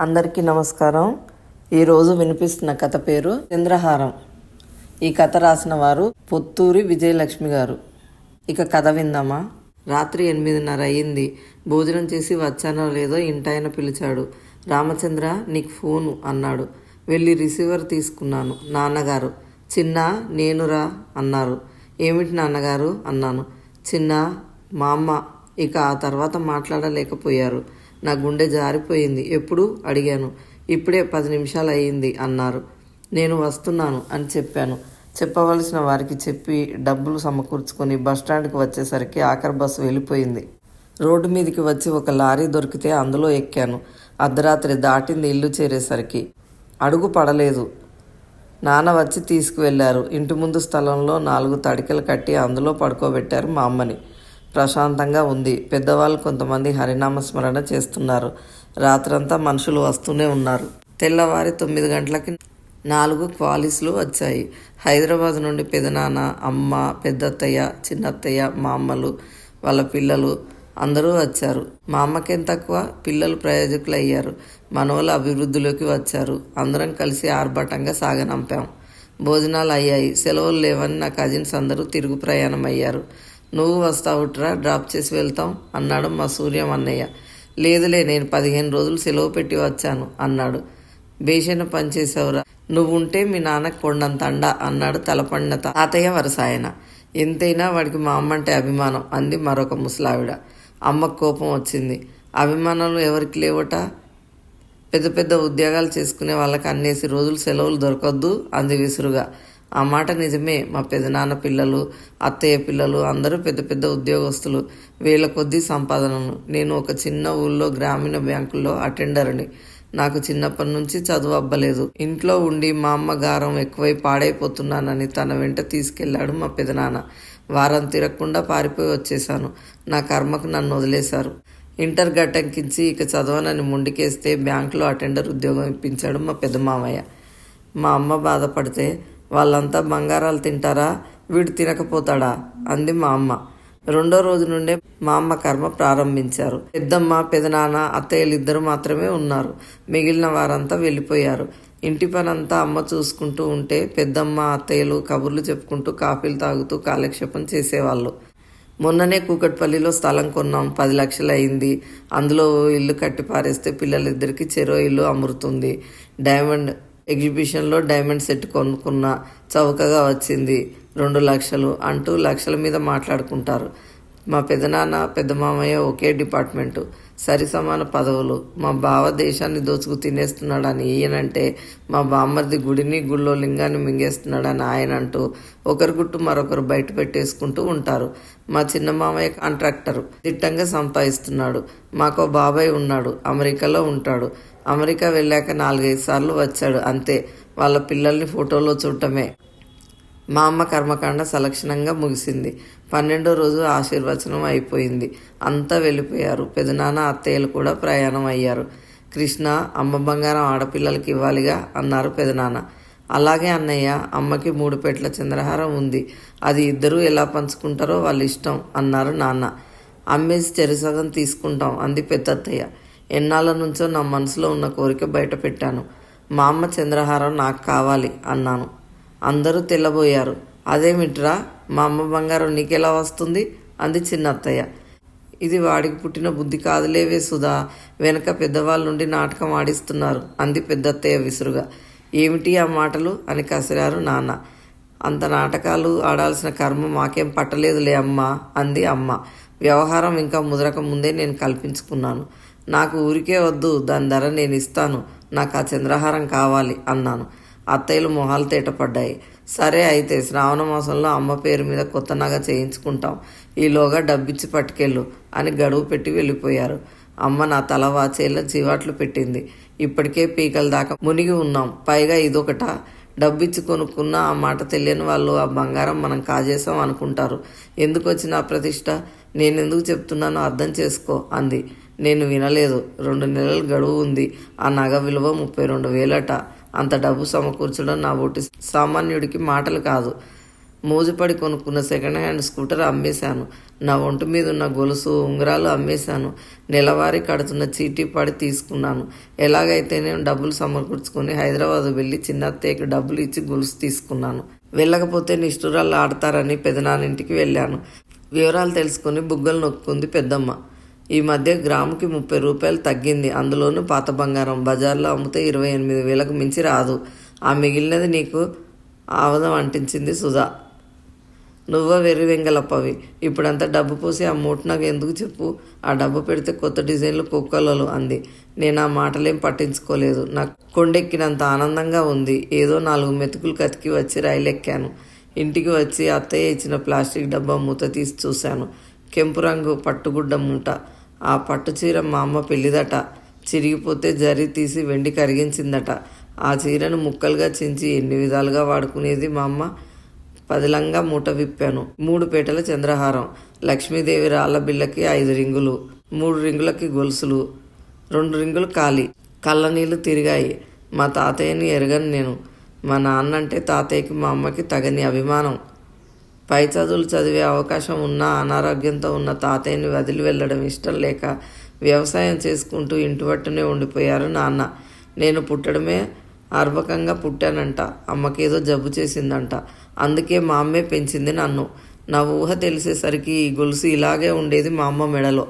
అందరికీ నమస్కారం. ఈరోజు వినిపిస్తున్న కథ పేరు చంద్రహారం. ఈ కథ రాసిన వారు పొత్తూరి విజయలక్ష్మి గారు. ఇక కథ విందామా? రాత్రి ఎనిమిదిన్నర అయ్యింది. భోజనం చేసి వచ్చానో లేదో ఇంటాయన పిలిచాడు. రామచంద్ర నీకు ఫోను అన్నాడు. వెళ్ళి రిసీవర్ తీసుకున్నాను. నాన్నగారు చిన్న నేనురా అన్నారు. ఏమిటి నాన్నగారు? అన్నాను. చిన్న మా అమ్మ. ఇక ఆ తర్వాత మాట్లాడలేకపోయారు. నా గుండె జారిపోయింది. ఎప్పుడు? అడిగాను. ఇప్పుడే పది నిమిషాలు అయ్యింది అన్నారు. నేను వస్తున్నాను అని చెప్పాను. చెప్పవలసిన వారికి చెప్పి డబ్బులు సమకూర్చుకొని బస్టాండ్కి వచ్చేసరికి ఆఖరి బస్సు వెళ్ళిపోయింది. రోడ్డు మీదకి వచ్చి ఒక లారీ దొరికితే అందులో ఎక్కాను. అర్ధరాత్రి దాటింది ఇల్లు చేరేసరికి. అడుగు పడలేదు. నాన్న వచ్చి తీసుకువెళ్ళారు ఇంటి ముందు స్థలంలో నాలుగు తడికలు కట్టి అందులో పడుకోబెట్టారు మా అమ్మని. ప్రశాంతంగా ఉంది. పెద్దవాళ్ళు కొంతమంది హరినామ స్మరణ చేస్తున్నారు. రాత్రంతా మనుషులు వస్తూనే ఉన్నారు. తెల్లవారి తొమ్మిది గంటలకి నాలుగు క్వాలిస్లు వచ్చాయి. హైదరాబాద్ నుండి పెదనాన్న అమ్మ పెద్దత్తయ్య చిన్నత్తయ్య మా అమ్మలు వాళ్ళ పిల్లలు అందరూ వచ్చారు. మా అమ్మకేం తక్కువ? పిల్లలు ప్రయోజకులు అయ్యారు మనవలు అభివృద్ధిలోకి వచ్చారు. అందరం కలిసి ఆర్భాటంగా సాగనంపాం. భోజనాలు అయ్యాయి. సెలవులు లేవని నా కజిన్స్ అందరూ తిరుగు ప్రయాణం అయ్యారు నువ్వు వస్తావుట్రా డ్రాప్ చేసి వెళ్తాం అన్నాడు మా సూర్యం అన్నయ్య లేదులే నేను పదిహేను రోజులు సెలవు పెట్టి వచ్చాను అన్నాడు. బేషన పనిచేసావురా నువ్వుంటే మీ నాన్న కొండంత అండ అన్నాడు తలపండిన తాతయ్య వరసాయన. ఎంతైనా వాడికి మా అమ్మ అంటే అభిమానం అంది మరొక ముసలావిడ. అమ్మకు కోపం వచ్చింది. అభిమానాలు ఎవరికి లేవట? పెద్ద పెద్ద ఉద్యోగాలు చేసుకునే వాళ్ళకి అన్నేసి రోజులు సెలవులు దొరకద్దు అంది విసురుగా. ఆ మాట నిజమే. మా పెదనాన్న పిల్లలు అత్తయ్య పిల్లలు అందరూ పెద్ద పెద్ద ఉద్యోగస్తులు. వేల కొద్దీ సంపాదనను నేను ఒక చిన్న ఊళ్ళో గ్రామీణ బ్యాంకుల్లో అటెండర్ని. నాకు చిన్నప్పటి నుంచి చదువు అబ్బలేదు. ఇంట్లో ఉండి మా అమ్మ గారం ఎక్కువై పాడైపోతున్నానని తన వెంట తీసుకెళ్ళాడు మా పెదనాన్న. వారం తిరగకుండా పారిపోయి వచ్చేశాను. నా కర్మకు నన్ను వదిలేశారు. ఇంటర్ గట్టంకించి ఇక చదవనని ముండికేస్తే బ్యాంకులో అటెండర్ ఉద్యోగం ఇప్పించాడు మా పెద్ద మామయ్య. మా అమ్మ బాధపడితే వాళ్ళంతా బంగారాలు తింటారా? వీడు తినకపోతాడా? అంది మా అమ్మ. రెండో రోజు నుండే మా అమ్మ కర్మ ప్రారంభించారు. పెద్దమ్మ పెదనాన్న అత్తయ్యలు ఇద్దరు మాత్రమే ఉన్నారు. మిగిలిన వారంతా వెళ్ళిపోయారు. ఇంటి పనంతా అమ్మ చూసుకుంటూ ఉంటే పెద్దమ్మ అత్తయ్యలు కబుర్లు చెప్పుకుంటూ కాఫీలు తాగుతూ కాలక్షేపం చేసేవాళ్ళు. మొన్ననే కూకట్పల్లిలో స్థలం కొన్నాం. పది లక్షలు అయింది అందులో ఇల్లు కట్టి పారేస్తే పిల్లలిద్దరికి చెరో ఇల్లు అమరుతుంది డైమండ్ ఎగ్జిబిషన్లో డైమండ్ సెట్ కొనుక్కున్న చౌకగా వచ్చింది. రెండు లక్షలు అంటూ లక్షల మీద మాట్లాడుకుంటారు. మా పెదనాన్న పెద్ద మామయ్య ఒకే డిపార్ట్మెంటు. సరి సమాన పదవులు. మా బావ దేశాన్ని దోచుకు తినేస్తున్నాడని ఈయనంటే మా బామ్మర్ది గుడిని గుళ్ళో లింగాన్ని మింగేస్తున్నాడని ఆయన అంటూ ఒకరి గుట్టు మరొకరు బయట పెట్టేసుకుంటూ ఉంటారు. మా చిన్న మామయ్య కాంట్రాక్టరు. దిట్టంగా సంపాదిస్తున్నాడు. మాకో బాబాయ్ ఉన్నాడు. అమెరికాలో ఉంటాడు. అమెరికా వెళ్ళాక నాలుగైదు సార్లు వచ్చాడు. అంతే. వాళ్ళ పిల్లల్ని ఫోటోలో చూడటమే. మా అమ్మ కర్మకాండ సలక్షణంగా ముగిసింది. పన్నెండో రోజు ఆశీర్వచనం అయిపోయింది. అంతా వెళ్ళిపోయారు. పెదనాన్న అత్తయ్యలు కూడా ప్రయాణం అయ్యారు. కృష్ణ అమ్మ బంగారం ఆడపిల్లలకి ఇవ్వాలిగా అన్నారు పెదనాన్న. అలాగే అన్నయ్య అమ్మకి మూడు పెట్ల చంద్రహారం ఉంది. అది ఇద్దరూ ఎలా పంచుకుంటారో వాళ్ళ ఇష్టం అన్నారు నాన్న. అమ్మేసి చెరుసగం తీసుకుంటాం అంది పెద్దత్తయ్య. ఎన్నాళ్ళ నుంచో నా మనసులో ఉన్న కోరిక బయట పెట్టాను మా అమ్మ చంద్రహారం నాకు కావాలి అన్నాను. అందరూ తెల్లబోయారు. అదేమిట్రా? మా అమ్మ బంగారం నీకెలా వస్తుంది? అంది చిన్నత్తయ్య. ఇది వాడికి పుట్టిన బుద్ధి కాదులేవే సుధా. వెనక పెద్దవాళ్ళ నుండి నాటకం ఆడిస్తున్నారు అంది పెద్దత్తయ్య విసురుగా. ఏమిటి ఆ మాటలు? అని కసిరారు నాన్న. అంత నాటకాలు ఆడాల్సిన కర్మ మాకేం పట్టలేదులే అమ్మా అంది అమ్మ. వ్యవహారం ఇంకా ముదరక ముందే నేను కల్పించుకున్నాను. నాకు ఊరికే వద్దు దాని ధర నేను ఇస్తాను. నాకు ఆ చంద్రహారం కావాలి అన్నాను. అత్తయ్యలు మొహాలు తేటపడ్డాయి. సరే అయితే శ్రావణ మాసంలో అమ్మ పేరు మీద కొత్త నగ చేయించుకుంటాం. ఈలోగా డబ్బిచ్చి పట్టుకెళ్ళు అని గడువు పెట్టి వెళ్ళిపోయారు. అమ్మ నా తల వాచేలా జీవాట్లు పెట్టింది. ఇప్పటికే పీకల దాకా మునిగి ఉన్నాం. పైగా ఇదొకట. డబ్బిచ్చి కొనుక్కున్న ఆ మాట తెలియని వాళ్ళు ఆ బంగారం మనం కాజేసాం అనుకుంటారు. ఎందుకు వచ్చిన ఆ ప్రతిష్ట? నేనెందుకు చెప్తున్నానో అర్థం చేసుకో అంది. నేను వినలేదు. రెండు నెలలు గడువు ఉంది. ఆ నగ విలువ ముప్పై రెండు వేలట. అంత డబ్బు సమకూర్చడం నా ఒట్టి సామాన్యుడికి మాటలు కాదు. మోజుపడి కొనుక్కున్న సెకండ్ హ్యాండ్ స్కూటర్ అమ్మేశాను. నా ఒంటి మీద ఉన్న గొలుసు ఉంగరాలు అమ్మేశాను. నెలవారీ కడుతున్న చీటీ పడి తీసుకున్నాను. ఎలాగైతే నేను డబ్బులు సమకూర్చుకొని హైదరాబాద్ వెళ్ళి చిన్నత్తయ్యకి డబ్బులు ఇచ్చి గొలుసు తీసుకున్నాను. వెళ్ళకపోతే నిష్ఠురాలు ఆడతారని పెదనాన్నింటికి వెళ్ళాను. వివరాలు తెలుసుకుని బుగ్గలు నొక్కుంది పెద్దమ్మ. ఈ మధ్య గ్రాముకి ముప్పై రూపాయలు తగ్గింది. అందులోనూ పాత బంగారం బజార్లో అమ్మితే ఇరవై ఎనిమిది వేలకు మించి రాదు. ఆ మిగిలినది నీకు ఆవదం అంటించింది సుధా నువ్వ వెర్రి వెంగలప్పవి ఇప్పుడంతా డబ్బు పోసి ఆ మూట నాకు ఎందుకు చెప్పు? ఆ డబ్బు పెడితే కొత్త డిజైన్లు కుక్కలలు అంది. నేను ఆ మాటలేం పట్టించుకోలేదు. నాకు కొండెక్కినంత ఆనందంగా ఉంది. ఏదో నాలుగు మెతుకులు కతికి వచ్చి రైలు ఎక్కాను ఇంటికి వచ్చి అత్తయ్య ఇచ్చిన ప్లాస్టిక్ డబ్బా మూత తీసి చూశాను. కెంపు రంగు పట్టుగుడ్డ మూట. ఆ పట్టు చీర మా అమ్మ పెళ్ళిదట. చిరిగిపోతే జరి తీసి వెండి కరిగించిందట. ఆ చీరను ముక్కలుగా చించి ఎన్ని విధాలుగా వాడుకునేది మా అమ్మ? పదిలంగా మూట విప్పాను. మూడు పేటల చంద్రహారం. లక్ష్మీదేవి రాళ్ళ బిళ్ళకి ఐదు రింగులు. మూడు రింగులకి గొలుసులు. రెండు రింగులు ఖాళీ. కళ్ళనీళ్ళు తిరిగాయి. మా తాతయ్యని ఎరగను నేను. మా నాన్న అంటే తాతయ్యకి మా అమ్మకి తగని అభిమానం. పై చదువులు చదివే అవకాశం ఉన్న అనారోగ్యంతో ఉన్న తాతయ్యని వదిలి వెళ్ళడం ఇష్టం లేక వ్యవసాయం చేసుకుంటూ ఇంటి పట్టునే ఉండిపోయారు నాన్న. నేను పుట్టడమే అర్భకంగా పుట్టానంట. అమ్మకేదో జబ్బు చేసిందంట. అందుకే మా అమ్మే పెంచింది నన్ను. నా ఊహ తెలిసేసరికి ఈ గొలుసు ఇలాగే ఉండేది మా అమ్మ మెడలో.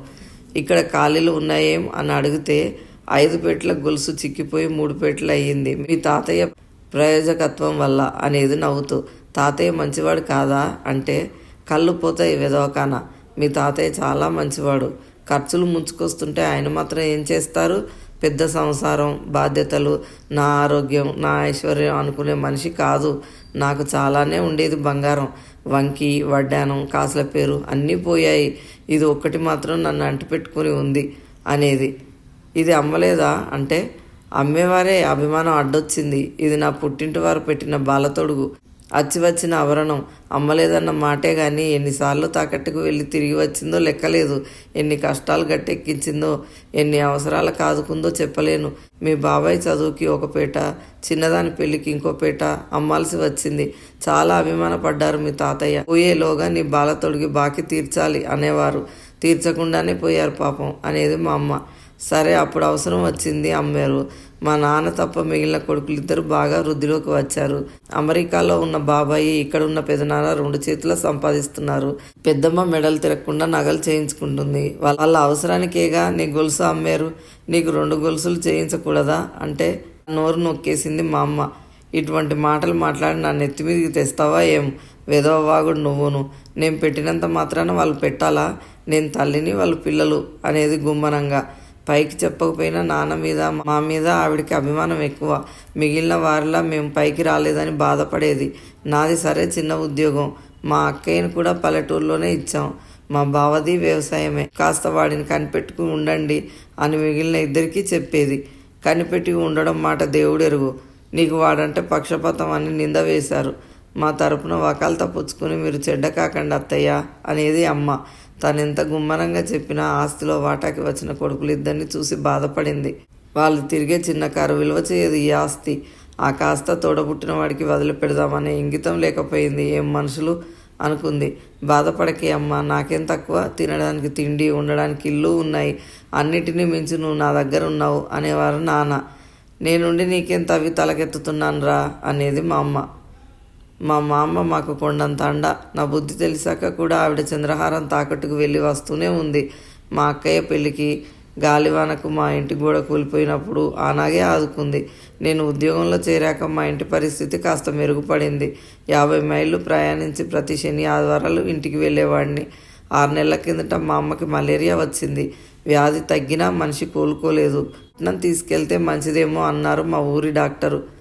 ఇక్కడ ఖాళీలు ఉన్నాయేం? అని అడిగితే ఐదు పెట్ల గొలుసు చిక్కిపోయి మూడు పెట్లు అయ్యింది మీ తాతయ్య ప్రయోజకత్వం వల్ల అనేది నవ్వుతూ తాతయ్య మంచివాడు కాదా అంటే కళ్ళు పోతాయి విధవకాన మీ తాతయ్య చాలా మంచివాడు. ఖర్చులు ముంచుకొస్తుంటే ఆయన మాత్రం ఏం చేస్తారు? పెద్ద సంసారం బాధ్యతలు నా ఆరోగ్యం నా ఐశ్వర్యం అనుకునే మనిషి కాదు. నాకు చాలానే ఉండేది బంగారం. వంకి వడ్డానం కాసుల పేరు అన్నీ పోయాయి. ఇది ఒక్కటి మాత్రం నన్ను అంటిపెట్టుకుని ఉంది అనేది. ఇది అమ్మలేదా అంటే అమ్మేవారే అభిమానం అడ్డొచ్చింది. ఇది నా పుట్టింటి వారు పెట్టిన బాలతొడుగు. అచ్చి వచ్చిన ఆవరణం. అమ్మలేదన్న మాటే కానీ ఎన్నిసార్లు తాకట్టుకు వెళ్ళి తిరిగి వచ్చిందో లెక్కలేదు. ఎన్ని కష్టాలు గట్టెక్కించిందో ఎన్ని అవసరాలు కాదుకుందో చెప్పలేను. మీ బాబాయ్ చదువుకి ఒక పేట చిన్నదాని పెళ్ళికి ఇంకో పేట అమ్మాల్సి వచ్చింది. చాలా అభిమానపడ్డారు మీ తాతయ్య. పోయేలోగా నీ బాలతొడిగి బాకి తీర్చాలి అనేవారు. తీర్చకుండానే పోయారు పాపం అనేది మా అమ్మ. సరే అప్పుడు అవసరం వచ్చింది అమ్మారు. మా నాన్న తప్ప మిగిలిన కొడుకులు ఇద్దరు బాగా వృద్ధిలోకి వచ్చారు. అమెరికాలో ఉన్న బాబాయి ఇక్కడ ఉన్న పెదనాన్న రెండు చేతుల సంపాదిస్తున్నారు. పెద్దమ్మ మెడలు తిరగకుండా నగలు చేయించుకుంటుంది. వాళ్ళ అవసరానికేగా నీ గొలుసు అమ్మారు నీకు రెండు గొలుసులు చేయించకూడదా? అంటే నోరు నొక్కేసింది మా అమ్మ. ఇటువంటి మాటలు మాట్లాడి నా నెత్తి మీదకి తెస్తావా ఏం? వెదవవాగుడు నువ్వును. నేను పెట్టినంత మాత్రాన వాళ్ళు పెట్టాలా? నేను తల్లిని వాళ్ళు పిల్లలు అనేది గుమ్మనంగా. పైకి చెప్పకపోయినా నాన్న మీద మా మీద ఆవిడకి అభిమానం ఎక్కువ. మిగిలిన వారిలా మేము పైకి రాలేదని బాధపడేది. నాది సరే చిన్న ఉద్యోగం. మా అక్కయ్యను కూడా పల్లెటూరులోనే ఇచ్చాం. మా బావది వ్యవసాయమే. కాస్త వాడిని కనిపెట్టుకు ఉండండి అని మిగిలిన ఇద్దరికీ చెప్పేది. కనిపెట్టి ఉండడం మాట దేవుడెరుగు. నీకు వాడంటే పక్షపాతం అని నింద వేశారు. మా తరపున వకాలు పుచ్చుకుని మీరు చెడ్డ కాకండి అత్తయ్య అనేది అమ్మ. తనెంత గుమ్మనంగా చెప్పినా ఆస్తిలో వాటాకి వచ్చిన కొడుకులు ఇద్దరిని చూసి బాధపడింది. వాళ్ళు తిరిగే చిన్న కారు విలువ చేయదు ఈ ఆస్తి. ఆ కాస్త తోడబుట్టిన వాడికి వదిలిపెడదామనే ఇంగితం లేకపోయింది ఏం మనుషులు? అనుకుంది. బాధపడకే అమ్మ నాకేం తక్కువ? తినడానికి తిండి ఉండడానికి ఇల్లు ఉన్నాయి. అన్నిటినీ మించి నువ్వు నా దగ్గర ఉన్నావు అనేవారు నాన్న. నేనుండి నీకేం తవ్వి తలకెత్తుతున్నాను రా అనేది మా అమ్మ. మా మామ మాకు కొండంత అండ. నా బుద్ధి తెలిసాక కూడా ఆవిడ చంద్రహారం తాకట్టుకు వెళ్ళి వస్తూనే ఉంది. మా అక్కయ్య పెళ్ళికి గాలివానకు మా ఇంటి గోడ కూలిపోయినప్పుడు ఆనాగే ఆదుకుంది. నేను ఉద్యోగంలో చేరాక మా ఇంటి పరిస్థితి కాస్త మెరుగుపడింది. యాభై మైళ్ళు ప్రయాణించి ప్రతి శని ఆదివారాలు ఇంటికి వెళ్ళేవాడిని. ఆరు నెలల కిందట మా అమ్మకి మలేరియా వచ్చింది. వ్యాధి తగ్గినా మనిషి కోలుకోలేదు. పట్నం తీసుకెళ్తే మంచిదేమో అన్నారు మా ఊరి డాక్టరు.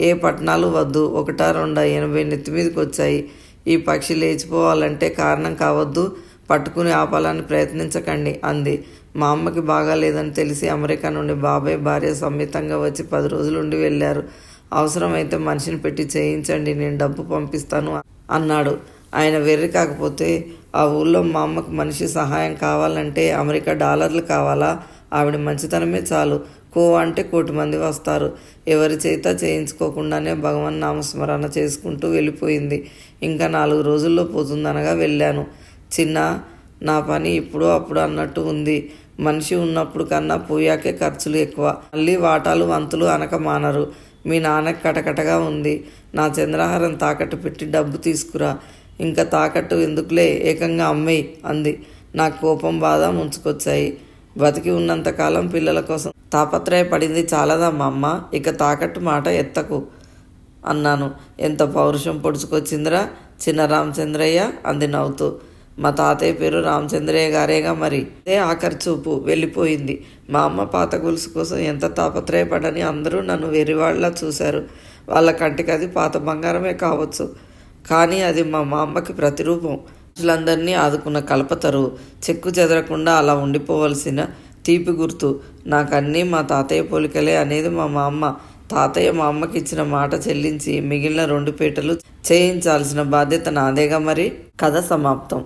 ఏ పట్టణాలు వద్దు. ఒకటా రెండా ఎనభై నెత్తి మీదకి వచ్చాయి ఈ పక్షి లేచిపోవాలంటే కారణం కావద్దు. పట్టుకుని ఆపాలని ప్రయత్నించకండి అంది. మా అమ్మకి బాగాలేదని తెలిసి అమెరికా నుండి బాబాయ్ భార్య సమేతంగా వచ్చి పది రోజులుండి వెళ్ళారు. అవసరమైతే మనిషిని పెట్టి చేయించండి నేను డబ్బు పంపిస్తాను అన్నాడు. ఆయన వెర్రి కాకపోతే ఆ ఊళ్ళో మా అమ్మకు మనిషి సహాయం కావాలంటే అమెరికా డాలర్లు కావాలా? ఆవిడ మంచితనమే చాలు. కో అంటే కోటి మంది వస్తారు. ఎవరి చేత చేయించుకోకుండానే భగవన్ నామస్మరణ చేసుకుంటూ వెళ్ళిపోయింది. ఇంకా నాలుగు రోజుల్లో పోతుందనగా వెళ్ళాను. చిన్న నా పని ఇప్పుడు అప్పుడు అన్నట్టు ఉంది. మనిషి ఉన్నప్పుడు కన్నా పోయాకే ఖర్చులు ఎక్కువ. మళ్ళీ వాటాలు వంతులు అనక మానరు. మీ నాన్నకి కటకటగా ఉంది. నా చంద్రహారం తాకట్టు పెట్టి డబ్బు తీసుకురా. ఇంకా తాకట్టు ఎందుకులే? ఏకంగా అమ్మేయి అంది. నా కోపం బాధ ముంచుకొచ్చాయి. బతికి ఉన్నంతకాలం పిల్లల కోసం తాపత్రయపడింది చాలదా మా అమ్మ ఇక తాకట్టు మాట ఎత్తకు అన్నాను. ఎంత పౌరుషం పొడుచుకొచ్చిందిరా? చిన్న రామచంద్రయ్య అంది నవ్వుతూ. మా తాతయ్య పేరు రామచంద్రయ్య గారేగా మరి? అదే ఆఖరి చూపు. వెళ్ళిపోయింది. మా అమ్మ పాత గొలుసు కోసం ఎంత తాపత్రయపడని అందరూ నన్ను వెర్రివాళ్ళ చూశారు. వాళ్ళ కంటికి అది పాత బంగారమే కావచ్చు. కానీ అది మా మా అమ్మకి ప్రతిరూపం. మనుషులందరినీ ఆదుకున్న కల్పతరు చెక్కు చెదరకుండా అలా ఉండిపోవలసిన తీపి గుర్తు. నాకన్నీ మా తాతయ్య పోలికలే అనేది మా మా అమ్మ తాతయ్య మా అమ్మకి ఇచ్చిన మాట చెల్లించి మిగిలిన రెండు పీటలు చేయించాల్సిన బాధ్యత నాదేగా మరి. కథ సమాప్తం.